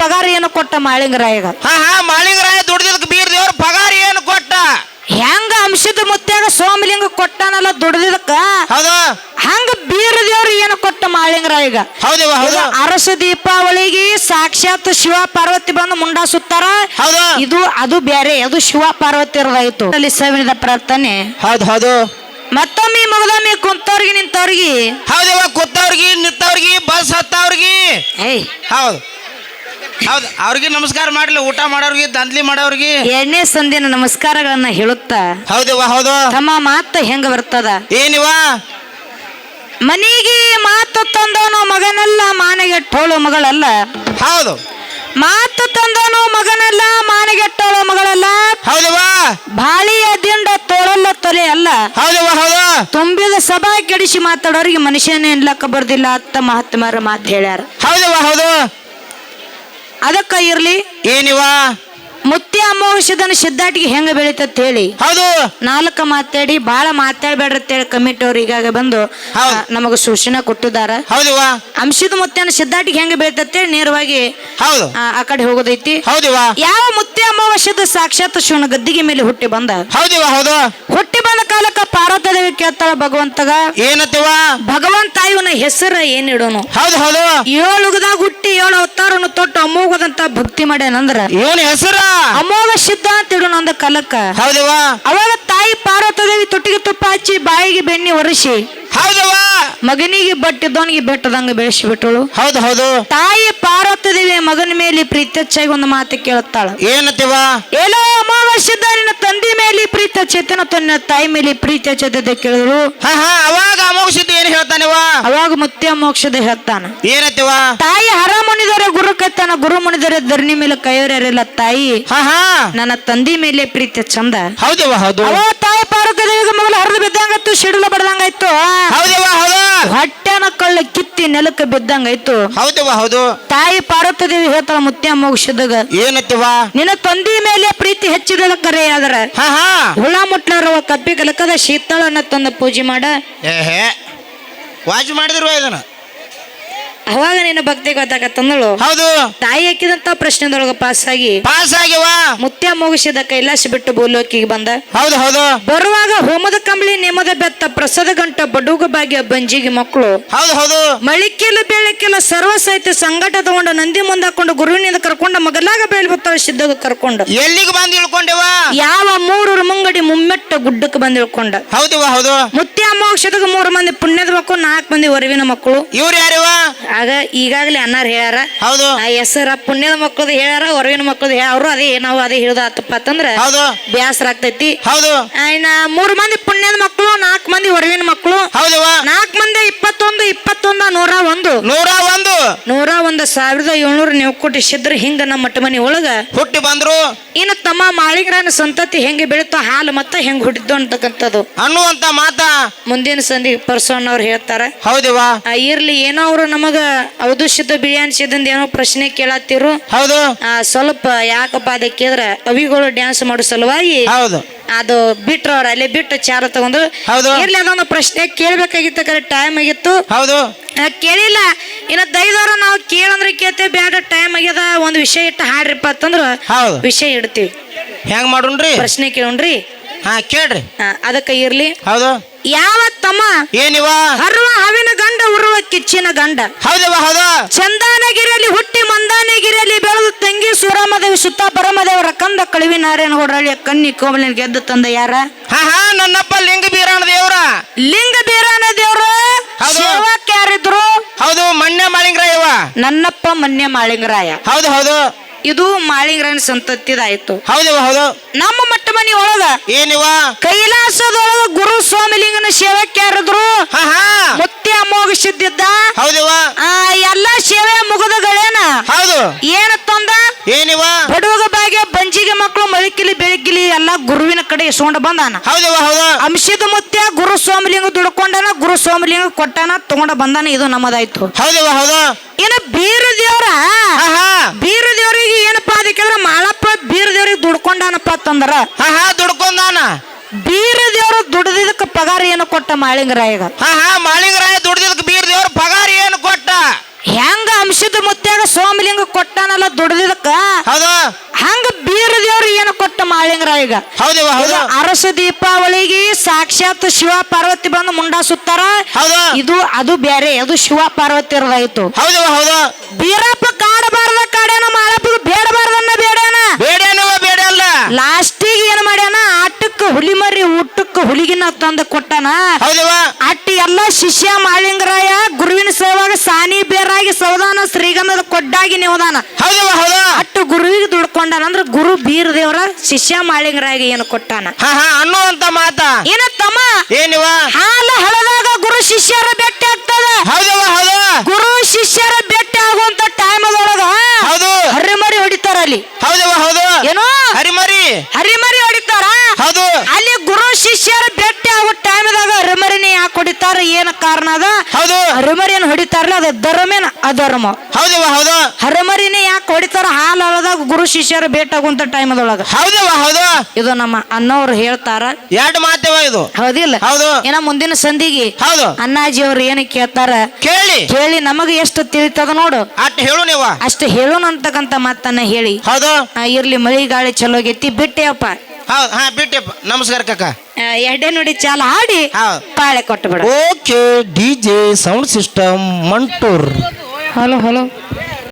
ಪಗಾರ ಏನು ಕೊಟ್ಟ ಮಾಳಿಂಗರಾಯಗ ಹಾ ಹಾ ಮಾಳಿಂಗರಾಯ ದುಡ್ದಿದ್ದಕ್ಕೆ ಬೀರ್ ದೇವ್ರ ಪಗಾರ ಏನು ಕೊಟ್ಟ? ಹೆಂಗ ಅಂಶದ ಮುತ್ತಾಗ ಸೋಮಲಿಂಗ ಕೊಟ್ಟಾನಲ್ಲ ದುಡ್ದಿದಕ್ಕ ಹೌದು. ಹಂಗ ಬೀರ ದೇವ್ರ ಏನು ಕೊಟ್ಟ ಮಾಳಿಂಗರಾಯಗ ಹೌದವ ಹೌದು ಅರಸ ದೀಪಾವಳಿಗೆ ಸಾಕ್ಷಾತ್ ಶಿವ ಪಾರ್ವತಿ ಬಂದು ಮುಂಡ ಸುತ್ತಾರ. ಹೌದು. ಇದು ಅದು ಬೇರೆ ಅದು ಶಿವ ಪಾರ್ವತಿ ಇರೋದಾಯ್ತು. ಅಲ್ಲಿ ಸವಿನದ ಪ್ರಾರ್ಥನೆ. ಹೌದು ಹೌದು. ಮತ್ತೊಮ್ಮೆ ಮಗದೊಮ್ಮೆ ಕುಂತವ್ರಿಗೆ ನಿಂತವ್ರಿಗೆ. ಹೌದವ ಕೂತವ್ರಿಗೆ ನಿಂತವ್ರಿಗೆ ಬಸ್ ಹತ್ತವ್ರಿಗೆ. ಏಯ್. ಹೌದು. ಹೌದು ಅವ್ರಿಗೆ ನಮಸ್ಕಾರ ಮಾಡ್ಲಿ ಊಟ ಮಾಡೋರ್ಗೆ ದಂದ್ಲಿ ಮಾಡೋರ್ಗೆ. ಎಣ್ಣೆ ಸಂದಿನ ನಮಸ್ಕಾರಗಳನ್ನ ಹೇಳುತ್ತ. ಹೌದವ ಹೌದು. ತಮ್ಮ ಮಾತು ಹೆಂಗ ಬರ್ತದ? ಏನಿವ ಮನೆಗೆ ಮಾತು ತಂದವನು ಮಗನಲ್ಲ ಮಾನಗೆಟ್ಟೋಳು ಮಗಳಲ್ಲ. ಹೌದು. ಮಾತು ತಂದವನು ಮಗನಲ್ಲ ಮಾನಗೆಟ್ಟೋಳು ಮಗಳಲ್ಲ. ಹೌದವಾ ಬಾಳಿಯ ದಿಂಡ ತೋಳಲ್ಲ ತೊಲೆ ಅಲ್ಲ. ಹೌದವಾ ಹೌದು. ತುಂಬಿದ ಸಭಾ ಕೆಡಿಸಿ ಮಾತಾಡೋರಿಗೆ ಮನುಷ್ಯನೇ ಎನ್ಲಕ್ಕ ಬರ್ದಿಲ್ಲ ಅತ್ತ ಮಹಾತ್ಮರ ಮಾತು ಹೇಳ್ಯಾರ. ಹೌದವಾ ಹೌದು. ಅದಕ್ಕ ಇರ್ಲಿ? ಏನಿವ? ಮುತ್ತಿ ಅಮಾವಾಸ್ಯದನ ಸಿದ್ಧಾಟಿಗೆ ಹೆಂಗ ಬೆಳಿತತ್ ಹೇಳಿ. ಹೌದು. ನಾಲ್ಕ ಮಾತಾಡಿ ಬಾಳ ಮಾತಾಡ್ಬೇಡ್ರಿ ಅಂತೇಳಿ ಕಮಿಟಿ ಅವ್ರು ಈಗಾಗ ಬಂದು ಹೌದು. ನಮಗ ಸೂಚನೆ ಕೊಟ್ಟಿದಾರ ಹೌದು ಅಂಶದ ಮುತ್ಯನ ಸಿದ್ಧಾಟಿಗೆ ಹೆಂಗ ಬೆಳಿತತ್ತೇಳಿ ನೇರವಾಗಿ ಹೌದು. ಆ ಆ ಕಡೆ ಹೋಗೋದೈತಿ. ಹೌದಿವ ಯಾವ ಮುತ್ತಿ ಅಮಾವಾಸ್ಯದ ಸಾಕ್ಷಾತ್ ಶಿವನ ಗದ್ದಿಗೆ ಮೇಲೆ ಹುಟ್ಟಿ ಬಂದ? ಹೌದಿವ ಹೌದು. ಹುಟ್ಟಿ ಬಂದ ಕಾಲಕ್ಕ ಪಾರ್ವತದೇವಿ ಕೇಳ್ತಾಳ ಭಗವಂತಗ ಏನತ್ತಿವ ಭಗವಂತ ಇವನ ಹೆಸರ ಏನಿಡೋನು? ಹೌದು ಹೌದು. ಏಳುಗದಾಗ ಹುಟ್ಟಿ ಏಳು ಅವತಾರನು ತೊಟ್ಟು ಅಮೋಘದಂತ ಭಕ್ತಿ ಮಾಡ್ಯಾನಂದ್ರ ಏನ್ ಹೆಸರ? ಅಮೋಘ ಸಿದ್ಧ ಅಂತ ಇಡೋನು ಅಂದ ಕಾಲಕ್ಕ ಹೌದವ ಅವಾಗ ತಾಯಿ ಪಾರ್ವತದೇವಿ ತೊಟ್ಟಿಗೆ ತುಪ್ಪ ಹಚ್ಚಿ ಬಾಯಿಗೆ ಬೆಣ್ಣಿ ಒರೆಸಿ ಹೌದವ ಮಗನಿಗೆ ಬಟ್ಟಿದ್ದವನಿಗೆ ಬೆಟ್ಟದಂಗ ಬೆಳೆಸಿ ಬಿಟ್ಟಳು ಹೌದು ಹೌದು. ತಾಯಿ ಪಾರ್ವತದೇವಿ ಮಗನ ಮೇಲೆ ಪ್ರೀತಿ ಹೆಚ್ಚಾಗಿ ಒಂದು ಮಾತು ಕೇಳುತ್ತಾಳ ಏನತ್ತಿವ ಏನೋ ನಿನ್ನ ತಂದೆ ಮೇಲೆ ಪ್ರೀತ ಚೇತನ ತನ್ನ ತಾಯಿ ಮೇಲೆ ಪ್ರೀತ ಹಚ್ಚೈತೆ ಕೇಳಿದ್ರು. ಹಾ ಹಾ, ಅವಾಗ ಏನ್ ಹೇಳ್ತಾನಿವ ಅವಾಗ ಮುತ್ಯ ಮೋಕ್ಷದ ಹೇಳ್ತಾನ. ಏನತ್ತಿವ ತಾಯಿ ಹರ ಮುನಿದರೆ ಗುರು ಕೈತಾನ ಗುರು ಮುನಿದರೆ ಧರಣಿ ಮೇಲೆ ಕೈಯರಿಲ್ಲ ತಾಯಿ. ಹಾ ಹಾ. ನನ್ನ ತಂದಿ ಮೇಲೆ ಪ್ರೀತಿ ಚಂದ. ಹೌದವ ಹೌದು. ಅವ ತಾಯಿ ಪಾರ್ವತಿ ಮೊದಲು ಹರಿದು ಬಿದ್ದಂಗಾಯ್ತು ಶಿಡಿಲು ಬಡ್ದಂಗಾಯ್ತು. ಹೌದಿವ ಹೌದು. ಹೊಟ್ಟೆನ ಕಳ್ಳ ಕಿತ್ತಿ ನೆಲಕ್ಕೆ ಬಿದ್ದಂಗಾಯ್ತು. ಹೌದವ ಹೌದು. ತಾಯಿ ಪಾರ್ವತಿ ದೇವಿ ಹೇಳ್ತಾಳ ಮುತ್ಯ ಮೋಕ್ಷದಾಗ. ಏನತ್ತಿವ ನಿನ್ನ ತಂದಿ ಮೇಲೆ ಪ್ರೀತಿ ಹೆಚ್ಚಿದ ಕರೆ ಆದ್ರ. ಹಾ ಹಾ. ಹುಳ ಮುಟ್ಲಾರವ ಕಪ್ಪಿ ಕಲಕದ ಶೀತಳನ್ನ ತಂದ ಪೂಜೆ ಮಾಡ. ಏಹೇ. ವಾಜ್ ಮಾಡಿದ್ರು ಇದನ್ನ? ಅವಾಗ ನಿನ್ನ ಭಕ್ತಿ ಗೊತ್ತಾಗತ್ತಂದಳು. ಹೌದು. ತಾಯಿ ಹಾಕಿದಂತ ಪ್ರಶ್ನೆದೊಳಗ ಪಾಸ್ ಆಗಿ ಪಾಸ್ ಆಗಿವ? ಮುತ್ಯ ಮುಗಿಸಿದ ಕೈಲಾಸ ಬಿಟ್ಟು ಭೂಲೋಕಿಗೆ ಬಂದ. ಹೌದು ಹೌದು. ಬರುವಾಗ ಹೋಮದ ಕಂಬಳಿ ನೇಮದ ಬೆತ್ತ ಪ್ರಸದ ಗಂಟ ಬಡುಗ ಬಾಗಿಯ ಬಂಜಿಗೆ ಮಕ್ಕಳು. ಹೌದು ಹೌದು. ಮಳಿಕೆಲ್ಲ ಬೆಳಕಿಲ್ಲ ಸರ್ವ ಸಹಿತ ಸಂಘಟ ತಗೊಂಡು ನಂದಿ ಮುಂದಾಕೊಂಡು ಗುರುವಿನಿಂದ ಕರ್ಕೊಂಡು ಮಗಲಾಗ ಬೆಳಿ ಬರ್ತಾಳೆ ಸಿದ್ಧಗ ಕರ್ಕೊಂಡು. ಎಲ್ಲಿಗೆ ಬಂದು ಇಳ್ಕೊಂಡೆವ? ಯಾವ ಮೂರು ಮುಂಗಡಿ ಮುಮ್ಮೆಟ್ಟ ಗುಡ್ಡಕ್ಕೆ ಬಂದು ಇಳ್ಕೊಂಡ. ಹೌದು ಹೌದು ಮುತ್ಯ ಅಮಾವಾಸ್ಯದಾಗ ಮೂರು ಮಂದಿ ಪುಣ್ಯದ ಮಕ್ಕಳು ನಾಲ್ಕು ಮಂದಿ ಒರವಿನ ಮಕ್ಕಳು. ಇವ್ರು ಯಾರಿವ ಆಗ ಈಗಾಗಲೇ ಅನ್ನಾರ ಹೇಳ್ಯಾರ. ಹೌದು. ಆ ಹೆಸರ ಪುಣ್ಯದ ಮಕ್ಕಳದು ಹೇಳ್ಯಾರ ಹೊರವಿನ ಮಕ್ಕಳದು ಅವರು ಅದೇ ನಾವು ಅದೇ ಹೇಳ್ದ ಆತಪ್ಪ ಅಂತಂದ್ರ ಹೌದು. ಬ್ಯಾಸರ ಆಗ್ತೈತಿ. ಹೌದು. ಇನ್ನ ಮೂರು ಮಂದಿ ಪುಣ್ಯದ ಮಕ್ಕಳು ನಾಲ್ಕು ಮಂದಿ ಹೊರವಿನ ಮಕ್ಕಳು. ಹೌದು ನಾಲ್ಕು ಮಂದಿ ಇಪ್ಪತ್ತೊಂದು ಇಪ್ಪತ್ತೊಂದ ನೂರ ಒಂದು. ನೂರ ಒಂದು. ನೂರ ಒಂದು ಸಾವಿರದ ಏಳ್ನೂರ ನೀವು ಕೋಟಿ ಸಿದ್ರ ಹಿಂಗ ನಮ್ಮ ಮಟ್ಟ ಮನಿ ಒಳಗ. ಹುಟ್ಟಿ ಬಂದ್ರು. ಇನ್ನು ತಮ್ಮ ಮಾಳಿಗರ ಸಂತತಿ ಹೆಂಗೆ ಬೆಳೀತೋ ಹಾಲು ಮತ್ತ ಹೆಂಗ್ ಹುಟ್ಟಿದ್ದು ಅಂತಕ್ಕಂಥದ್ದು ಅನ್ನುವಂತ ಮಾತ ಮುಂದಿನ ಸಂಧಿ ಪರ್ಸೋನ್ ಅವ್ರು ಹೇಳ್ತಾರೆ. ಹೌದವಾ ಆ, ಇರ್ಲಿ ಏನೋ ಅವ್ರು ನಮಗ ಅವಧುಷಿತ ಬಿರಿಯಾನಿ ಸಿದ್ದಂದ ಏನೋ ಪ್ರಶ್ನೆ ಕೇಳತ್ತಿರು. ಹೌದು. ಆ, ಸ್ವಲ್ಪ ಯಾಕಪ್ಪ ಅದಕ್ಕೆ ಕವಿಗಳು ಅವಿಗಳು ಡ್ಯಾನ್ಸ್ ಮಾಡೋ ಸಲುವಾಗಿ ಹೌದು. ಅದು ಬಿಟ್ರು ಅವ್ರು ಅಲ್ಲೇ ಬಿಟ್ಟು ಚಾರ ತಗೊಂಡ್ರು ಹೌದು. ಇರ್ಲಿ ಅದೊಂದು ಪ್ರಶ್ನೆ ಕೇಳ್ಬೇಕಾಗಿತ್ತು ಕರೆ ಟೈಮ್ ಆಗಿತ್ತು. ಹೌದು. ಆ, ಕೇಳಿಲ್ಲ. ಇನ್ನ ದೈದವ್ರ ನಾವು ಕೇಳಂದ್ರೆ ಕೇಳ್ತೇವೆ ಬ್ಯಾಡ ಟೈಮ್ ಆಗ್ಯದ ಒಂದು ವಿಷಯ ಇಟ್ಟು ಹಾಡ್ರಿಪ್ಪ ಅಂತಂದ್ರ ಹೌದು. ವಿಷಯ ಇಡ್ತೀವಿ. ಹೆಂಗ್ ಮಾಡುಣ್ರಿ ಪ್ರಶ್ನೆ ಕೇಳೋಣ್ರಿ. ಹಾ ಕೇಳ್ರಿ. ಅದಕ್ಕೆ ಅದಕ್ಕ ಇರ್ಲಿ. ಹೌದು. ಯಾವ ತಮ್ಮ ಏನಿವ? ಹರುವ ಹವಿನ ಗಂಡ ಉರುವ ಕಿಚ್ಚಿನ ಗಂಡ. ಹೌದವ ಹೌದು. ಚಂದಾನಗಿರಿಯಲ್ಲಿ ಹುಟ್ಟಿ ಮಂದಾನಗಿರಿಯಲ್ಲಿ ಬೆಳೆದು ತಂಗಿ ಸುರಮದೇವಿ ಸುತ್ತ ಪರಮದೇವರ ಕಂದ ಕಳುವಿ ನಾರಾಯಣ ಹೊಡಳಿಯ ಕನ್ನಿ ಕೋಮಲಿನ ಗೆದ್ದು ತಂದ ಯಾರ? ಹಾ ಹಾ ನನ್ನಪ್ಪ ಲಿಂಗ ಬೀರಾಣ ದೇವ್ರ. ಲಿಂಗ ಬೀರಾನ ದೇವ್ರು? ಹೌದು. ಯಾರಿದ್ರು? ಹೌದು ಮಣ್ಯ ಮಾಳಿಂಗ್ರ ಇವ ನನ್ನಪ್ಪ ಮನ್ಯ ಮಾಳಿಂಗರಾಯ ಹೌದು ಹೌದು. ಇದು ಮಾಳಿಂಗರನ್ ಸಂತತಿದಾಯ್ತು. ಹೌದು ಹೌದು. ನಮ್ಮ ಮಟ್ಟ ಮನಿ ಒಳಗ ಏನಿವ? ಕೈಲಾಸದೊಳಗ ಗುರು ಸ್ವಾಮಿಲಿಂಗನ ಸೇವಕ್ಕೆ ಯಾರಿದ್ರು? ಮುತ್ತೆ ಅಮೋಘ ಸಿದ್ದಿದ್ದ ಹೌದವ. ಎಲ್ಲ ಸೇವೆ ಮುಗಿದಗಳೇನ? ಹೌದು. ಏನ ತಂದ? ಏನಿವ? ಬಡವಗ ಬಾಗೆ ಬಂಜಿಗೆ ಮಕ್ಕಳು ಮಳಿಕಿಲಿ ಬೆಳಕಿಲಿ ಎಲ್ಲಾ ಗುರುವಿನ ಕಡೆ ಸೋಂಡ ಬಂದಾನ. ಹೌದವ ಹೌದು. ಅಂಶದ ಮುತ್ಯ ಗುರು ಸ್ವಾಮಿಲಿಂಗ ದುಡ್ಕೊಂಡನ ಗುರು ಸ್ವಾಮಿಲಿಂಗ ಕೊಟ್ಟಾನ ತಗೊಂಡ ಬಂದಾನ ಇದು ನಮ್ಮದಾಯ್ತು. ಹೌದಿವ ಹೌದಾ. ಏನ ಬೀರ ದೇವ್ರ ಬೀರ ದೇವ್ರಿಗೆ ಏನಪ್ಪಾ ಅದಕ್ಕೆ ಮಾಳಪ್ಪ ಬೀರ ದೇವ್ರಿಗೆ ದುಡ್ಕೊಂಡಾನಪ್ಪ ಅಂತಂದ್ರ. ಹಾ ಹಾ ದುಡ್ಕೊಂದಾನ ಬೀರ ದೇವ್ರ ದುಡ್ದಿದ್ದಕ್ಕ ಪಗಾರ ಏನು ಕೊಟ್ಟ ಮಾಳಿಂಗರಾಯಗ? ಹಾ ಹಾ ಮಾಳಿಂಗರಾಯ ದುಡ್ದಿದ್ದಕ್ಕೆ ಬೀರ ದೇವ್ರ ಪಗಾರ ಏನು ಕೊಟ್ಟ? ಹೆಂಗ ಅಂಶದ ಮುತ್ತಾಗ ಸೋಮಲಿಂಗ ಕೊಟ್ಟಾನಲ್ಲ ದುಡ್ದಿದಕ್ಕ ಹೌದು. ಹಂಗ ಏನು ಈಗ. ಮಾಳಿಂಗರಾಯಿಗ ಹೌದು. ಅರಸ ದೀಪಾವಳಿಗೆ ಸಾಕ್ಷಾತ್ ಶಿವ ಪಾರ್ವತಿ ಬಂದು ಮುಂಡಾ ಸುತ್ತಾರ. ಹೌದು. ಇದು ಅದು ಬೇರೆ ಅದು ಶಿವ ಪಾರ್ವತಿ ಇರೋದಾಯ್ತು ಹೌದು. ಬೀರಪ್ಪ ಕಾಡಬಾರ್ದ ಕಾಡೇನ ಮಾಳಪ್ಪ ಬೇಡಬಾರ್ದನ್ನ ಬೇಡೇನ ಬೇಡೇನವ ಬೇಡ ಅಲ್ಲ ಲಾಸ್ಟಿಗೆ ಏನ್ ಮಾಡ್ಯಾನ ಆಟಕ್ಕ ಹುಲಿ ಮರಿ ಊಟಕ್ಕ ಹುಲಿಗಿನ ತಂದು ಕೊಟ್ಟಾನ. ಅಟ್ಟಿ ಎಲ್ಲ ಶಿಷ್ಯ ಮಾಳಿಂಗರಾಯ ಗುರುವಿನ ಸೇವಾಗ ಸಾನಿ ಬೇರಾಗಿ ಸೌದಾನ ಶ್ರೀಗಂಧದ ಕೊಡ್ಡಾಗಿ ನೆವದಾನ. ಹೌದು ಅಟ್ಟು ಗುರುವಿಗೆ ದುಡ್ಕೊಂಡಾನ ಅಂದ್ರ ಗುರು ಬೀರ ದೇವರ ಶಿಷ್ಯ ಮಾಳಿಂಗರಾಗಿ ಏನು ಕೊಟ್ಟಾನ. ಹಾ ಹಾ ಅನ್ನುವಂತ ಮಾತ. ಏನ ತಮ್ಮ ಏನಿವ? ಹಾಲು ಹಳದಾಗ ಗುರು ಶಿಷ್ಯರ ಭೇಟಿ ಆಗ್ತದ ಹೌದವ್ವ ಹೌದು ಗುರು ಶಿಷ್ಯರ ಭೇಟಿ ಆಗುವಂತ ಟೈಮ್ ಅದೊಳಗ ಹೌದು ಹರಿಮರಿ ಹೊಡಿತಾರ ಅಲ್ಲಿ ಹೌದವ್ವ ಹೌದು ಏನೋ ಹರಿಮರಿ ಹರಿಮರಿ ಹೊಡಿತಾರ ಹೌದು ಅಲ್ಲಿ ಗುರು ಶಿಷ್ಯರ ಭೇಟಿ ಆಗೋ ಟೈಮ್ದಾಗ ಹರಿಮರಿನೇ ಯಾಕೆ ಹೊಡಿತಾರ ಏನ ಕಾರಣ ಅದ ಹೌದು ಹರಿಮರಿಯನ್ನು ಅದ ಧರ್ಮೇನ ಅಧರ್ಮ. ಹೌದವ್ವ ಹೌದು. ಹರಮರಿನೇ ಯಾಕೆ ಹೊಡಿತಾರ ಹಾಲು ಹಳದಾಗ ಗುರು ಶಿಷ್ಯರ ಭೇಟಾಗುವಂತ ಟೈಮ್ ಅದೊಳಗ ಹೌದವ್ವ ಹೌದು. ಇದು ನಮ್ಮ ಅನ್ನೋರು ಹೇಳ್ತಾರ. ಎರಡು ಮಾತೇವ ಇದು. ಹೌದಿಲ್ಲ? ಹೌದು. ಏನ ಮುಂದಿನ ಸಂಧಿಗೆ ಹೌದು. ಅಣ್ಣಾಜಿ ಅವ್ರು ಏನು ಕೇಳ್ತಾರ? ಕೇಳಿ. ಕೇಳಿ ನಮಗೆ ಎಷ್ಟು ತಿಳಿತದ ನೋಡು. ಅಷ್ಟು ಹೇಳು ನೀವ ಅಷ್ಟು ಹೇಳೋಣ ಅಂತಕ್ಕಂತ ಮಾತನ್ನ ಹೇಳಿ. ಹೌದು. ಆ, ಇರ್ಲಿ ಮಳಿ ಗಾಳಿ ಚಲೋ ಆಗೈತಿ ಬಿಟ್ಟೆಯಪ್ಪ. ಹೌದು ಹಾ ಬಿಟ್ಟೆಪ್ಪ ನಮಸ್ಕಾರ ಕಾಕ. ಎಡೆ ನೋಡಿ ಚಾಲ ಹಾಡಿ. ಹೌದು. ಪಾಳೆ ಕೊಟ್ಟು ಬಿಡ. Okay D J sound system Mantur. Hello hello.